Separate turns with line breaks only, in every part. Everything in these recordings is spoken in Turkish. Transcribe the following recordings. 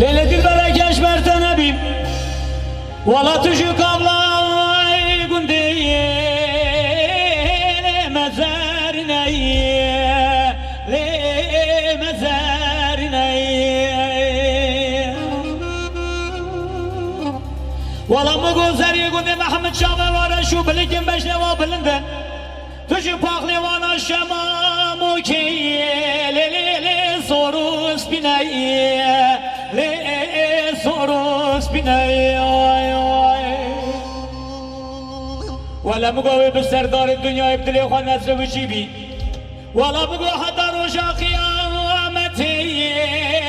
Leyletül berekeş mertenebim Ve la tücük avlay gundiye Mezarneye Le mezarneye Ve la muguzeri gundi Mehmet Şahı var Şu bilikin beşle var ve bilinden. Tücük pahlivana şemal بني ولا مقوي بالسردار الدنيا يبدلي خو نفس وشيبي ولا مقوي حتى روشا قيامتي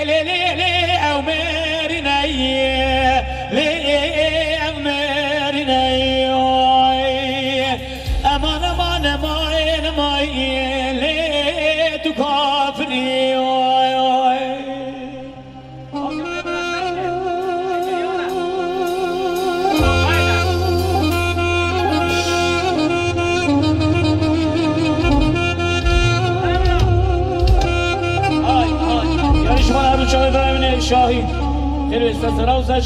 لي لي لي عمرنا لي عمرنا امان امان امان امان لي تكافرين دشمن هر چهار درمین یک شاهید هر وسط سرا و سر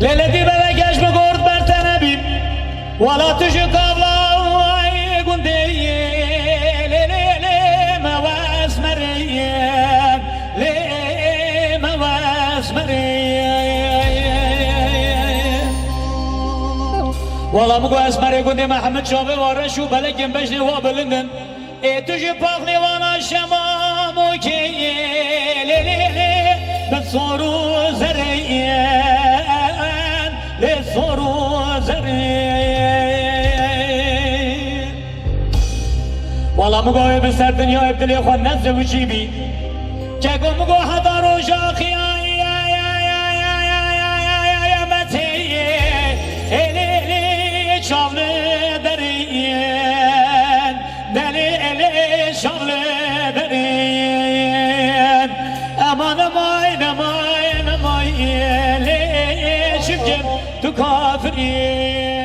Lele Dibele ولا تشطب الله قندي ما واسمريم لي ما واسمريم والله مقو اسمري قندي محمد شوبي ورشو بلك بجلي وبلندن تجي باغني وانا شمام وكي بتصوروا زريان للصورو والا مگاه به سر دنیا ابتلی خود نفس و چی بی که گو مگو هدا رو جاقی Aman aman aman aman Leşim kim tu kafirin